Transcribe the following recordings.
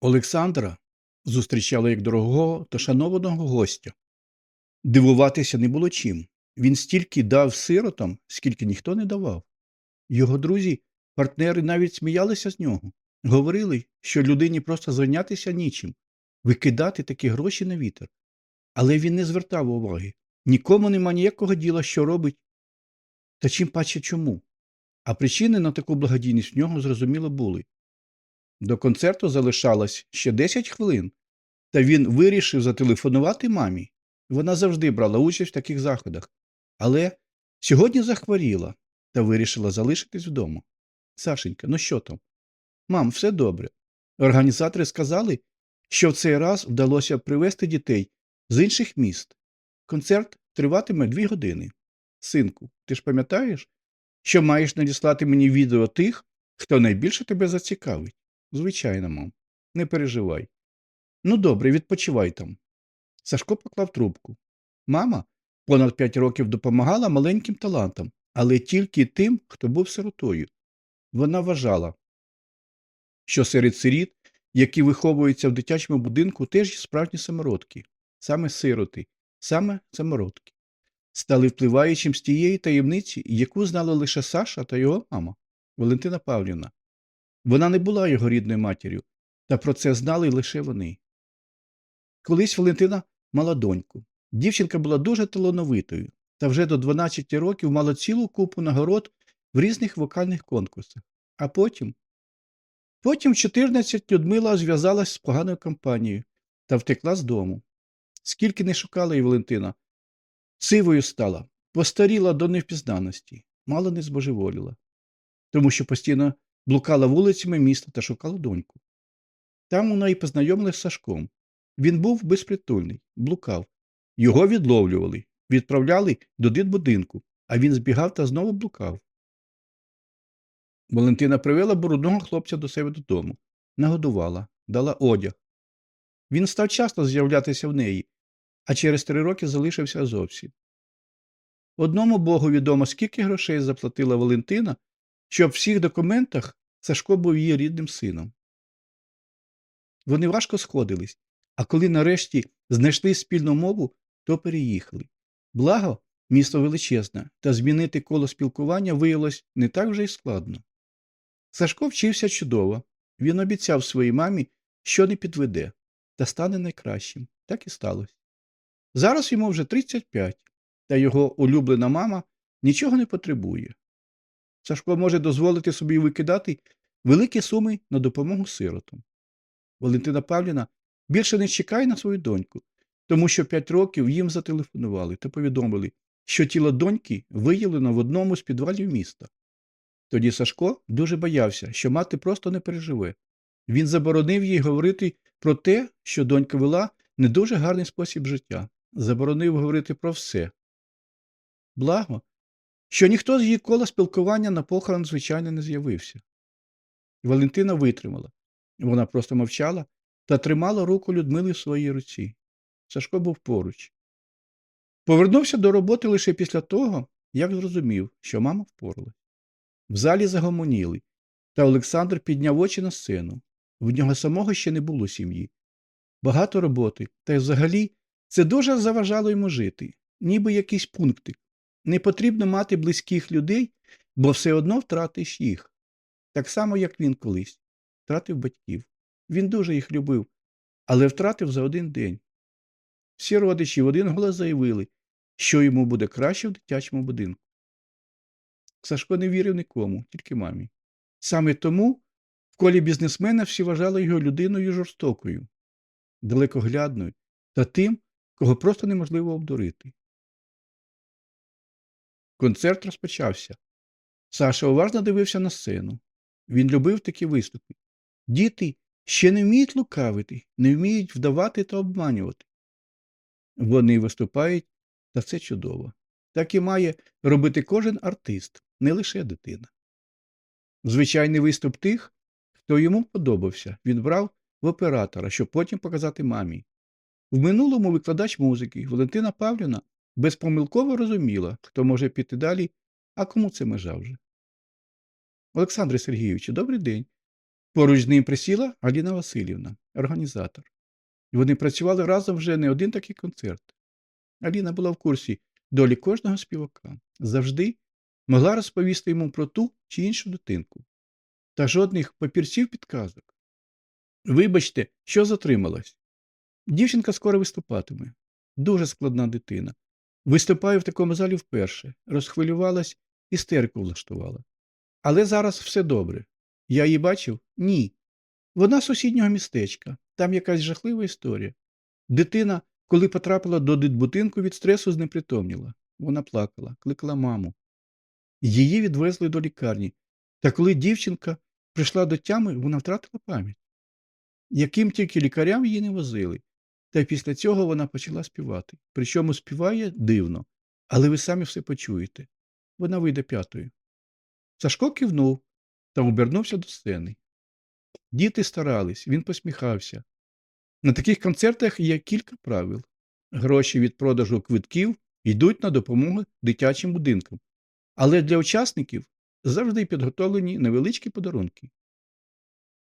Олександра зустрічали як дорогого та шанованого гостя. Дивуватися не було чим. Він стільки дав сиротам, скільки ніхто не давав. Його друзі, партнери навіть сміялися з нього. Говорили, що людині просто зайнятися нічим, викидати такі гроші на вітер. Але він не звертав уваги. Нікому нема ніякого діла, що робить, та чим паче чому. А причини на таку благодійність в нього зрозуміло були. До концерту залишалось ще 10 хвилин, та він вирішив зателефонувати мамі. Вона завжди брала участь в таких заходах, але сьогодні захворіла та вирішила залишитись вдома. Сашенька, ну що там? Мам, все добре. Організатори сказали, що в цей раз вдалося привезти дітей з інших міст. Концерт триватиме дві години. Синку, ти ж пам'ятаєш, що маєш надіслати мені відео тих, хто найбільше тебе зацікавить? Звичайно, мам. Не переживай. Ну, добре, відпочивай там. Сашко поклав трубку. Мама понад п'ять років допомагала маленьким талантам, але тільки тим, хто був сиротою. Вона вважала, що серед сиріт, які виховуються в дитячому будинку, теж є справжні самородки, саме сироти, саме самородки, стали впливаючим з тієї таємниці, яку знали лише Саша та його мама, Валентина Павлівна. Вона не була його рідною матір'ю, та про це знали лише вони. Колись Валентина мала доньку. Дівчинка була дуже талановитою та вже до 12 років мала цілу купу нагород в різних вокальних конкурсах. А потім. Потім в 14 Людмила зв'язалась з поганою компанією та втекла з дому. Скільки не шукала її Валентина, сивою стала, постаріла до невпізнаності, мало не збожеволіла, тому що постійно блукала вулицями міста та шукала доньку. Там вона і познайомилася з Сашком. Він був безпритульний, блукав. Його відловлювали, відправляли до дитбудинку, а він збігав та знову блукав. Валентина привела брудного хлопця до себе додому, нагодувала, дала одяг. Він став часто з'являтися в неї, а через три роки залишився зовсім. Одному Богу відомо, скільки грошей заплатила Валентина, щоб в всіх документах Сашко був її рідним сином. Вони важко сходились, а коли нарешті знайшли спільну мову, то переїхали. Благо, місто величезне, та змінити коло спілкування виявилось не так вже й складно. Сашко вчився чудово. Він обіцяв своїй мамі, що не підведе, та стане найкращим. Так і сталося. Зараз йому вже 35, та його улюблена мама нічого не потребує. Сашко може дозволити собі викидати великі суми на допомогу сиротам. Валентина Павлівна більше не чекає на свою доньку, тому що п'ять років їм зателефонували та повідомили, що тіло доньки виявлено в одному з підвалів міста. Тоді Сашко дуже боявся, що мати просто не переживе. Він заборонив їй говорити про те, що донька вела не дуже гарний спосіб життя, заборонив говорити про все. Благо, що ніхто з її кола спілкування на похорон, звичайно, не з'явився. Валентина витримала. Вона просто мовчала та тримала руку Людмили в своїй руці. Сашко був поруч. Повернувся до роботи лише після того, як зрозумів, що мама впоралась. В залі загомоніли, та Олександр підняв очі на сцену. В нього самого ще не було сім'ї. Багато роботи, та й взагалі це дуже заважало йому жити, ніби якийсь пунктик. Не потрібно мати близьких людей, бо все одно втратиш їх. Так само, як він колись втратив батьків. Він дуже їх любив, але втратив за один день. Всі родичі в один голос заявили, що йому буде краще в дитячому будинку. Сашко не вірив нікому, тільки мамі. Саме тому в колі бізнесмена всі вважали його людиною жорстокою, далекоглядною та тим, кого просто неможливо обдурити. Концерт розпочався. Саша уважно дивився на сцену. Він любив такі виступи. Діти ще не вміють лукавити, не вміють вдавати та обманювати. Вони виступають, та це чудово. Так і має робити кожен артист, не лише дитина. Звичайний виступ тих, хто йому подобався, він брав в оператора, щоб потім показати мамі. В минулому викладач музики Валентина Павлівна безпомилково розуміла, хто може піти далі, а кому це межа вже. Олександре Сергійовичу, добрий день. Поруч з ним присіла Аліна Васильівна. організатор. Вони працювали разом вже не один такий концерт. Аліна була в курсі долі кожного співака. Завжди могла розповісти йому про ту чи іншу дитинку. Та жодних папірців підказок. Вибачте, що затрималась. Дівчинка скоро виступатиме. Дуже складна дитина. Виступаю в такому залі вперше. Розхвилювалась, істерику влаштувала. Але зараз все добре. Я її бачив? Ні. Вона сусіднього містечка. Там якась жахлива історія. Дитина, коли потрапила до дитбудинку, від стресу знепритомніла. Вона плакала, кликала маму. Її відвезли до лікарні. Та коли дівчинка прийшла до тями, вона втратила пам'ять. Яким тільки лікарям її не возили. Та після цього вона почала співати. Причому співає дивно, але ви самі все почуєте. Вона вийде п'ятою. Сашко кивнув та обернувся до сцени. Діти старались, він посміхався. На таких концертах є кілька правил. Гроші від продажу квитків йдуть на допомогу дитячим будинкам, але для учасників завжди підготовлені невеличкі подарунки.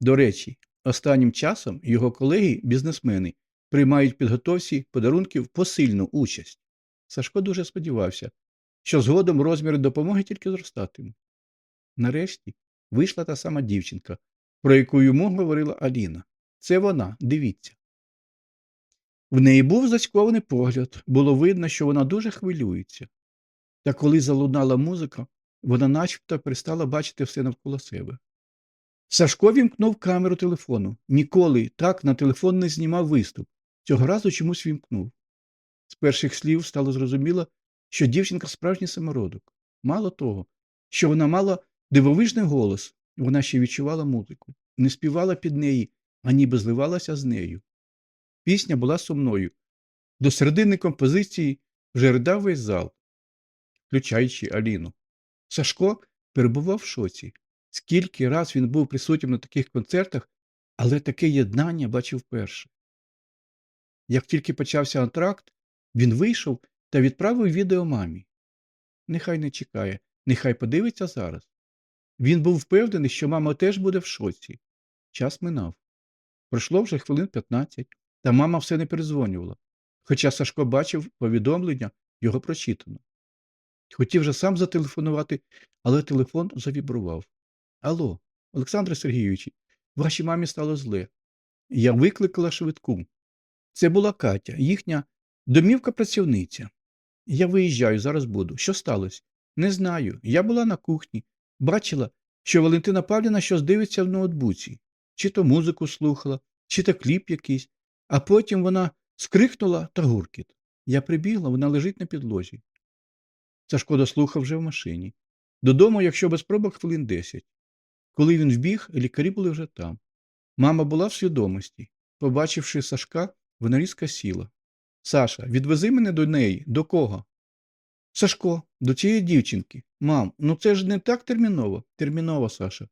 До речі, останнім часом його колеги-бізнесмени приймають в підготовці подарунків посильну участь. Сашко дуже сподівався, що згодом розміри допомоги тільки зростатимуть. Нарешті вийшла та сама дівчинка, про яку йому говорила Аліна. Це вона, дивіться. В неї був зацькований погляд, було видно, що вона дуже хвилюється. Та коли залунала музика, вона начебто перестала бачити все навколо себе. Сашко вімкнув камеру телефону. Ніколи так на телефон не знімав виступ. Цього разу чомусь вімкнув. З перших слів стало зрозуміло, що дівчинка справжній самородок. Мало того, що вона мала дивовижний голос, вона ще відчувала музику, не співала під неї, а ніби зливалася з нею. Пісня була сумною. До середини композиції вже ридав весь зал, включаючи Аліну. Сашко перебував в шоці. Скільки раз він був присутнім на таких концертах, але таке єднання бачив вперше. Як тільки почався антракт, він вийшов та відправив відео мамі. Нехай не чекає, нехай подивиться зараз. Він був впевнений, що мама теж буде в шоці. Час минав. Пройшло вже хвилин 15, та мама все не перезвонювала, хоча Сашко бачив повідомлення його прочитано. Хотів же сам зателефонувати, але телефон завібрував. Алло, Олександре Сергійовичу, вашій мамі стало зле. Я викликала швидку. Це була Катя, їхня домівка працівниця. Я виїжджаю, зараз буду. Що сталося? Не знаю. Я була на кухні, бачила, що Валентина Павлівна щось дивиться в ноутбуці, чи то музику слухала, чи то кліп якийсь, а потім вона скрикнула та гуркіт. Я прибігла, вона лежить на підлозі. Сашко дослухав вже в машині. Додому, якщо без пробок, хвилин десять. Коли він вбіг, лікарі були вже там. Мама була в свідомості. Побачивши Сашка, вона різко сіла. Саша, відвези мене до неї. До кого? Сашко, до цієї дівчинки. Мам, ну це ж не так терміново. Терміново, Саша.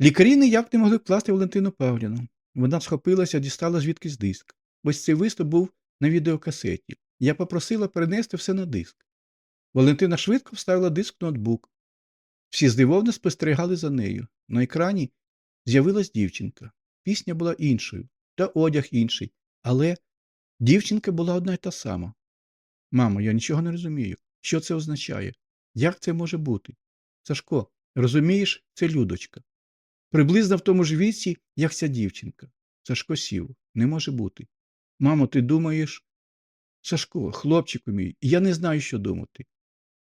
Лікарі ніяк не могли вкласти Валентину Павлівну. Вона схопилася, дістала звідкись диск. Ось цей виступ був на відеокасеті. Я попросила перенести все на диск. Валентина швидко вставила диск в ноутбук. Всі здивовано спостерігали за нею. На екрані з'явилась дівчинка. Пісня була іншою, та одяг інший. Але дівчинка була одна й та сама. Мамо, я нічого не розумію. Що це означає? Як це може бути? Сашко, розумієш, це Людочка. Приблизно в тому ж віці, як ця дівчинка. Сашко сів. Не може бути. Мамо, ти думаєш? Сашко, хлопчику мій, я не знаю, що думати.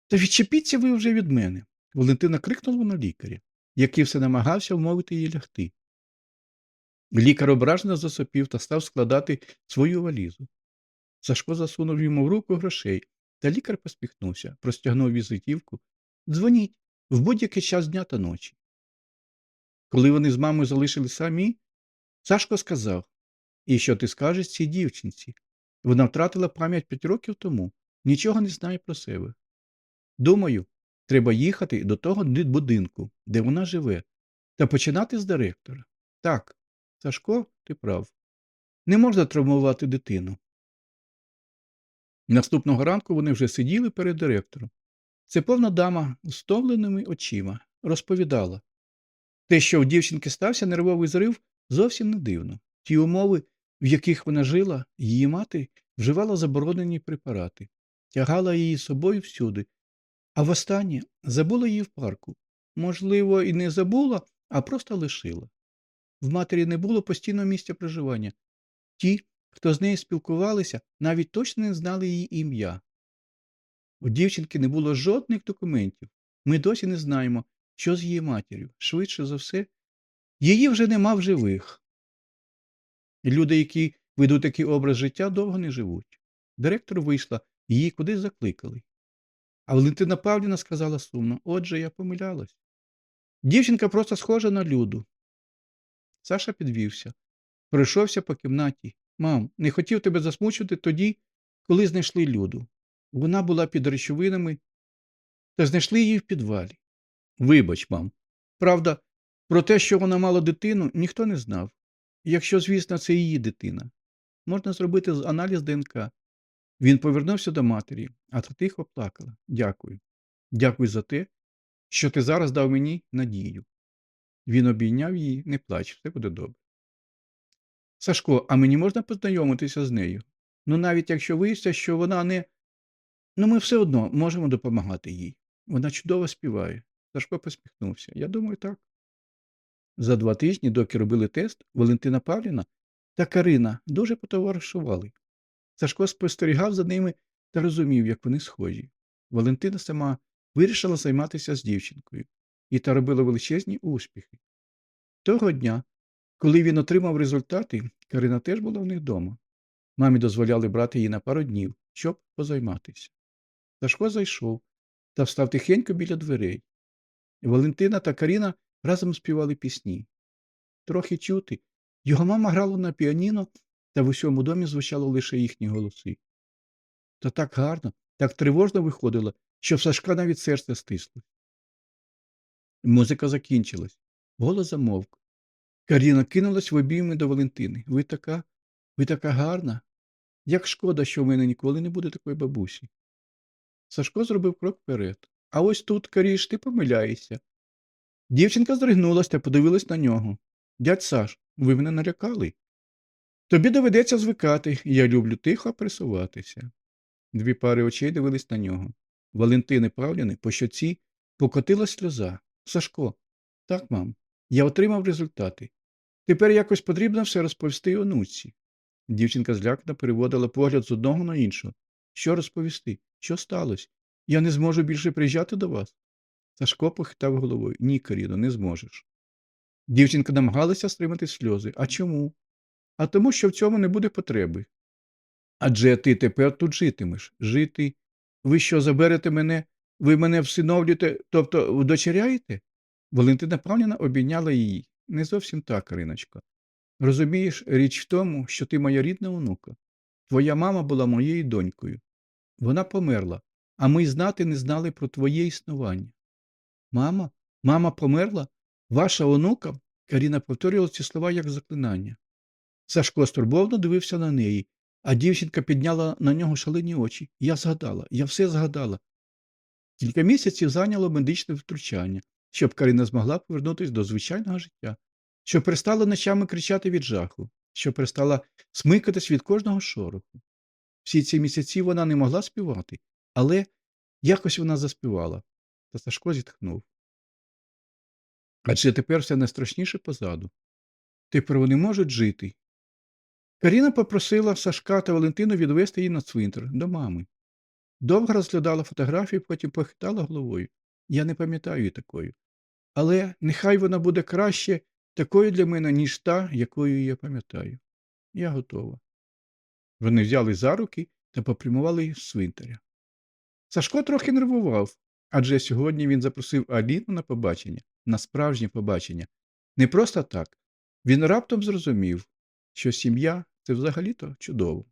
Та відчепіться ви вже від мене. Валентина крикнула на лікаря, який все намагався вмовити її лягти. Лікар ображено засопів та став складати свою валізу. Сашко засунув йому в руку грошей, та лікар посміхнувся, простягнув візитівку. Дзвоніть в будь-який час дня та ночі. Коли вони з мамою залишили самі, Сашко сказав І що ти скажеш цій дівчинці? Вона втратила пам'ять п'ять років тому, нічого не знає про себе. Думаю, треба їхати до того будинку, де вона живе, та починати з директора. Так, Сашко, ти прав. Не можна травмувати дитину. Наступного ранку вони вже сиділи перед директором. Це повна дама з стомленими очима розповідала. Те, що в дівчинки стався нервовий зрив, зовсім не дивно. Ті умови, в яких вона жила, її мати вживала заборонені препарати, тягала її з собою всюди, а востаннє забула її в парку. Можливо, і не забула, а просто лишила. В матері не було постійного місця проживання. Ті, хто з нею спілкувалися, навіть точно не знали її ім'я. У дівчинки не було жодних документів. Ми досі не знаємо, що з її матір'ю. Швидше за все, її вже нема в живих. Люди, які ведуть такий образ життя, довго не живуть. Директор вийшла, її кудись закликали. А Валентина Павлівна сказала сумно: Отже, я помилялась. Дівчинка просто схожа на люду. Саша підвівся, пройшовся по кімнаті. Мам, не хотів тебе засмучувати тоді, коли знайшли люду. Вона була під речовинами, та знайшли її в підвалі. Вибач, мам. Правда, про те, що вона мала дитину, ніхто не знав. Якщо, звісно, це її дитина. Можна зробити аналіз ДНК. Він повернувся до матері, а та тихо плакала. Дякую. Дякую за те, що ти зараз дав мені надію. Він обійняв її, не плач, все буде добре. Сашко, а мені можна познайомитися з нею? Ну, навіть якщо виявиться, що вона не. Ну, ми все одно можемо допомагати їй. Вона чудово співає. Сашко посміхнувся. Я думаю, так. За два тижні, доки робили тест, Валентина Павлівна та Карина дуже потоваришували. Сашко спостерігав за ними та розумів, як вони схожі. Валентина сама вирішила займатися з дівчинкою і та робила величезні успіхи. Того дня, коли він отримав результати, Карина теж була в них вдома. Мамі дозволяли брати її на пару днів, щоб позайматися. Сашко зайшов та встав тихенько біля дверей. Валентина та Каріна разом співали пісні. Трохи чути, його мама грала на піаніно, та в усьому домі звучало лише їхні голоси. Та так гарно, так тривожно виходило, що в Сашка навіть серце стисло. Музика закінчилась. Голос замовк. Каріна кинулась в обійми до Валентини. Ви така, ви така гарна. Як шкода, що в мене ніколи не буде такої бабусі. Сашко зробив крок вперед. А ось тут, Каріш, ти помиляєшся. Дівчинка здригнулась та подивилась на нього. Дядь Саш, ви мене налякали. Тобі доведеться звикати, я люблю тихо присуватися. Дві пари очей дивились на нього. Валентини Павліни по щоці покотила сльоза. Сашко, так, мам, я отримав результати. Тепер якось потрібно все розповісти онуці. Дівчинка злякано переводила погляд з одного на іншого. Що розповісти? Що сталося? Я не зможу більше приїжджати до вас. Сашко похитав головою. Ні, Каріно, не зможеш. Дівчинка намагалася стримати сльози. А чому? А тому, що в цьому не буде потреби. Адже ти тепер тут житимеш. Жити. Ви що, заберете мене? Ви мене всиновлюєте, тобто вдочеряєте? Валентина Павлівна обійняла її. Не зовсім так, Кариночко. Розумієш, річ в тому, що ти моя рідна онука. Твоя мама була моєю донькою. Вона померла, а ми знати не знали про твоє існування. Мама, мама померла? Ваша онука? Каріна повторювала ці слова як заклинання. Сашко стурбовно дивився на неї, а дівчинка підняла на нього шалені очі. Я згадала, я все згадала. Кілька місяців зайняло медичне втручання, щоб Каріна змогла повернутися до звичайного життя, щоб перестала ночами кричати від жаху, щоб перестала смикатись від кожного шороху. Всі ці місяці вона не могла співати, але якось вона заспівала, та Сашко зітхнув. Адже тепер все найстрашніше позаду. Тепер вони можуть жити. Каріна попросила Сашка та Валентину відвести її на цвинтар до мами. Довго розглядала фотографію, потім похитала головою. Я не пам'ятаю такою. Але нехай вона буде краще такою для мене, ніж та, якою я пам'ятаю. Я готова. Вони взяли за руки та попрямували з свинтаря. Сашко трохи нервував, адже сьогодні він запросив Аліну на побачення, на справжнє побачення. Не просто так. Він раптом зрозумів, що сім'я це взагалі-то чудово.